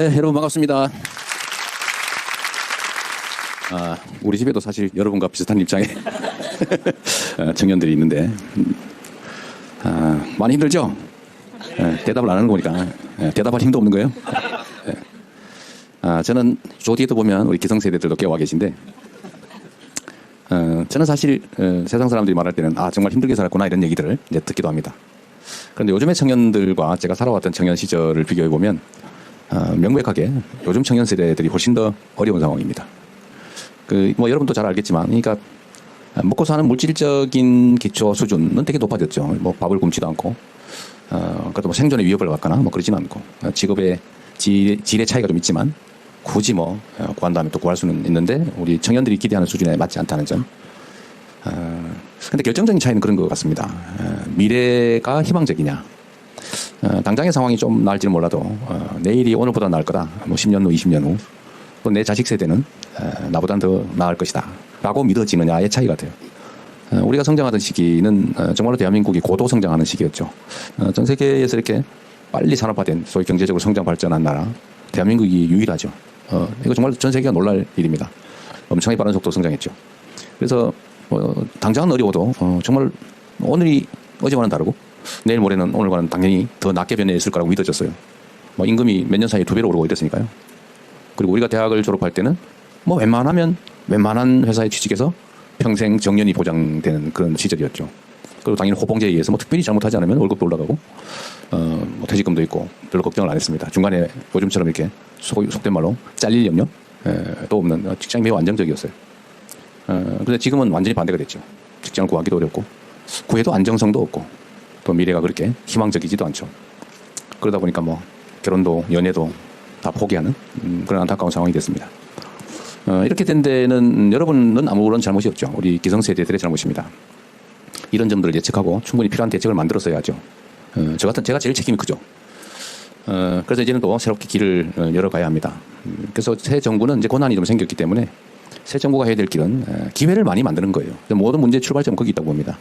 네, 여러분 반갑습니다. 아, 우리 집에도 사실 여러분과 비슷한 입장의 어, 청년들이 있는데 음, 아, 많이 힘들죠? 예, 대답을 안 하는 거니까 예, 대답할 힘도 없는 거예요. 예. 아, 저는 조디에도 보면 우리 기성세대들도 깨와 계신데 어, 저는 사실 어, 세상 사람들이 말할 때는 아 정말 힘들게 살았구나 이런 얘기들을 이제 듣기도 합니다. 그런데 요즘의 청년들과 제가 살아왔던 청년 시절을 비교해 보면 어, 명백하게 요즘 청년 세대들이 훨씬 더 어려운 상황입니다. 그 뭐 여러분도 잘 알겠지만, 그러니까 먹고 사는 물질적인 기초 수준은 되게 높아졌죠. 뭐 밥을 굶지도 않고, 어, 그래도 뭐 생존의 위협을 받거나 뭐 그러지는 않고, 어, 직업의 질, 질의 차이가 좀 있지만, 굳이 뭐 어, 구한 다음에 또 구할 수는 있는데, 우리 청년들이 기대하는 수준에 맞지 않다는 점. 어, 근데 결정적인 차이는 그런 것 같습니다. 어, 미래가 희망적이냐. 어, 당장의 상황이 좀 나을지는 몰라도 어, 내일이 오늘보다 나을 거다. 뭐 10년 후, 20년 후. 또 내 자식 세대는 어, 나보단 더 나을 것이다. 라고 믿어지느냐의 차이 같아요. 어, 우리가 성장하던 시기는 어, 정말로 대한민국이 고도 성장하는 시기였죠. 어, 전 세계에서 이렇게 빨리 산업화된 소위 경제적으로 성장 발전한 나라 대한민국이 유일하죠. 어, 이거 정말 전 세계가 놀랄 일입니다. 엄청나게 빠른 속도로 성장했죠. 그래서 어, 당장은 어려워도 어, 정말 오늘이 어제와는 다르고 내일 모레는 오늘과는 당연히 더 낮게 변해 있을 거라고 믿어졌어요. 뭐 임금이 몇 년 사이에 두 배로 오르고 이랬으니까요. 그리고 우리가 대학을 졸업할 때는 뭐 웬만하면 웬만한 회사에 취직해서 평생 정년이 보장되는 그런 시절이었죠. 그리고 당연히 호봉제에 의해서 뭐 특별히 잘못하지 않으면 월급도 올라가고 어, 뭐 퇴직금도 있고 별로 걱정을 안 했습니다. 중간에 요즘처럼 이렇게 속, 속된 말로 잘릴 염려 에, 또 없는 직장이 매우 안정적이었어요. 어, 근데 지금은 완전히 반대가 됐죠. 직장을 구하기도 어렵고 구해도 안정성도 없고 또 미래가 그렇게 희망적이지도 않죠. 그러다 보니까 뭐 결혼도 연애도 다 포기하는 음, 그런 안타까운 상황이 됐습니다. 어, 이렇게 된 데는 음, 여러분은 아무런 잘못이 없죠. 우리 기성세대들의 잘못입니다. 이런 점들을 예측하고 충분히 필요한 대책을 만들었어야죠. 어, 저 같은 제가 제일 책임이 크죠. 어, 그래서 이제는 또 새롭게 길을 어, 열어가야 합니다. 음, 그래서 새 정부는 이제 고난이 좀 생겼기 때문에 새 정부가 해야 될 길은 에, 기회를 많이 만드는 거예요. 모든 문제의 출발점은 거기 있다고 봅니다.